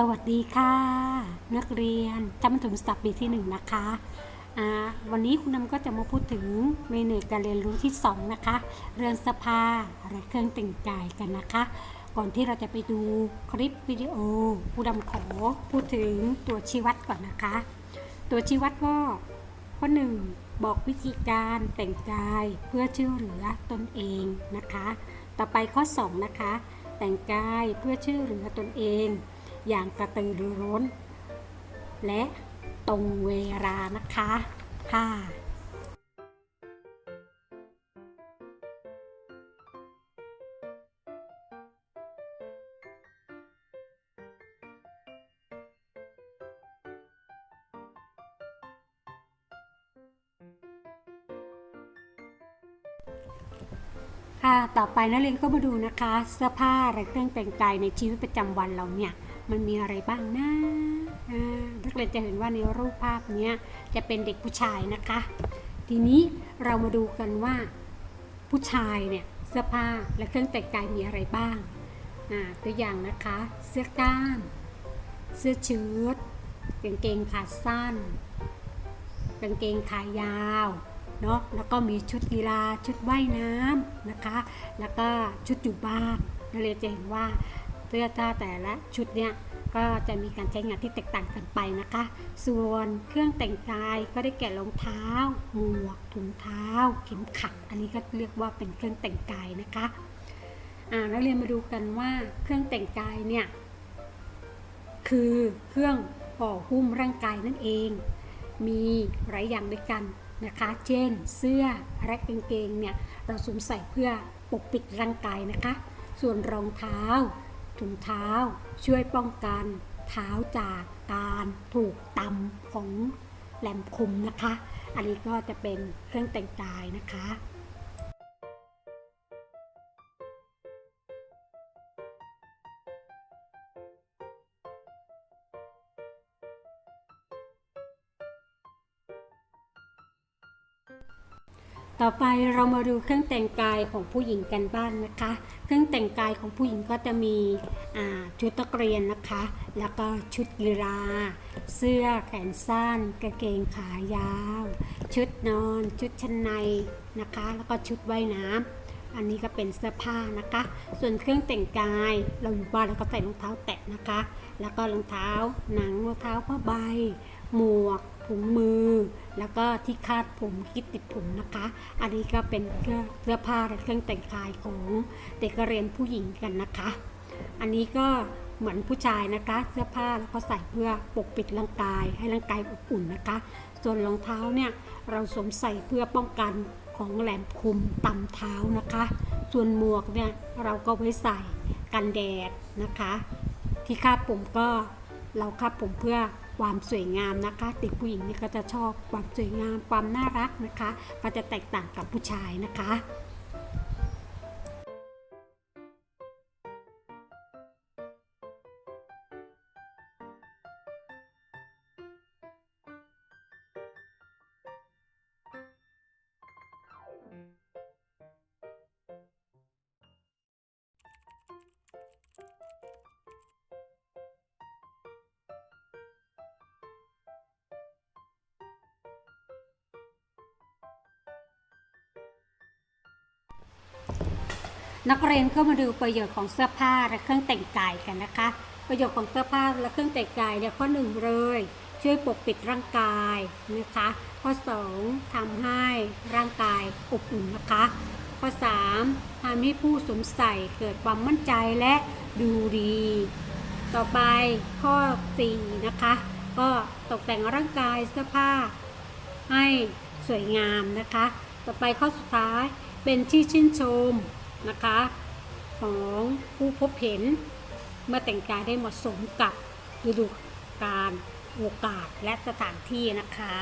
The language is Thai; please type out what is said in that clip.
สวัสดีค่ะ นักเรียนชั้นประถมศึกษาปีที่หนึ่งนะคะวันนี้คุณนำก็จะมาพูดถึงเมนูการเรียนรู้ที่ 2 นะคะ เรื่องสภาและเครื่องแต่งกายกันนะคะ ก่อนที่เราจะไปดูคลิปวิดีโอผู้ดำขอพูดถึงตัวชี้วัดก่อนนะคะ ตัวชี้วัดก็ข้อหนึ่งบอกวิธีการแต่งกายเพื่อช่วยเหลือตนเองนะคะ ต่อไปข้อ 2 นะคะ แต่งกายเพื่อช่วยเหลือตนเอง อย่างกระตือรือร้น และตรงเวลานะคะค่ะค่ะ ต่อไปนักเรียนก็มาดูนะคะ เสื้อผ้าและเครื่องแต่งกายในชีวิตประจำวันเราเนี่ย มันมีอะไรบ้างนะนักเรียนจะเห็นว่าในรูปภาพนี้จะเป็นเด็กผู้ชายนะคะ ทีนี้เรามาดูกันว่าผู้ชายเนี่ยเสื้อผ้าและเครื่องแต่งกายมีอะไรบ้างอ่าตัวอย่างนะคะ เสื้อกล้าม เสื้อเชิ้ตกางเกงขาสั้นกางเกงขายาวเนาะแล้วก็มีชุดกีฬาชุดว่ายน้ำนะคะ แล้วก็ชุดอยู่บ้านนักเรียนจะเห็นว่า เสื้อผ้าแต่ละชุดเนี่ยก็จะมีการใช้งานที่แตกต่างกันไปนะคะ ส่วนเครื่องแต่งกายก็ได้แก่รองเท้า หมวก ถุงเท้า เข็มขัด อันนี้ก็เรียกว่าเป็นเครื่องแต่งกายนะคะอ่านักเรียนมาดูกันว่าเครื่องแต่งกายเนี่ยคือเครื่องห่อหุ้มร่างกายนั่นเอง มีหลายอย่างด้วยกันนะคะ เช่น เสื้อและกางเกงเนี่ยเราสวมใส่เพื่อปกปิดร่างกายนะคะ ส่วนรองเท้า ถุงเท้า ช่วยป้องกันเท้าจากการถูกตำของแหลมคมนะคะ อันนี้ก็จะเป็นเครื่องแต่งกายนะคะ ต่อไปเรามาดูเครื่องแต่งกายของผู้หญิงกันบ้างนะคะ เครื่องแต่งกายของผู้หญิงก็จะมีชุดนักเรียนนะคะ แล้วก็ชุดกีฬา เสื้อแขนสั้นกางเกงขายาว ชุดนอน ชุดชั้นในนะคะ แล้วก็ชุดว่ายน้ำอันนี้ก็เป็นเสื้อผ้านะคะ ส่วนเครื่องแต่งกายเราอยู่บ้านเราก็ใส่รองเท้าแตะนะคะ แล้วก็รองเท้าหนังรองเท้าผ้าใบ หมวก ถุงมือ แล้วก็ที่คาดผมคิดติดผมนะคะ อันนี้ก็เป็นเสื้อผ้าและเครื่องแต่งกายของเด็กนักเรียนผู้หญิงกันนะคะ อันนี้ก็เหมือนผู้ชายนะคะ เสื้อผ้าแล้วก็ใส่เพื่อปกปิดร่างกาย ให้ร่างกายอบอุ่นนะคะ ส่วนรองเท้าเนี่ยเราสวมใส่เพื่อป้องกันของแหลมคมต่ำเท้านะคะ ส่วนหมวกเนี่ยเราก็ไว้ใส่กันแดดนะคะ ที่คาดผมก็เราคาดผมเพื่อ ความสวยงามนะคะเด็กผู้หญิงนี่ก็จะชอบความสวยงามความน่ารักนะคะ ก็จะแตกต่างกับผู้ชายนะคะ นักเรียนก็มาดูประโยชน์ของเสื้อผ้าและเครื่องแต่งกายกันนะคะ ประโยชน์ของเสื้อผ้าและเครื่องแต่งกายเนี่ยข้อหนึ่งเลย ช่วยปกปิดร่างกายนะคะ ข้อสองทำให้ร่างกายอบอุ่นนะคะ ข้อสามทำให้ผู้สวมใส่เกิดความมั่นใจและดูดี ต่อไปข้อสี่นะคะ ก็ตกแต่งร่างกายเสื้อผ้า ให้สวยงามนะคะ ต่อไปข้อสุดท้ายเป็นที่ชื่นชม นะคะ ของผู้พบเห็นเมื่อแต่งกายได้เหมาะสมกับฤดูกาลโอกาสและสถานที่นะคะ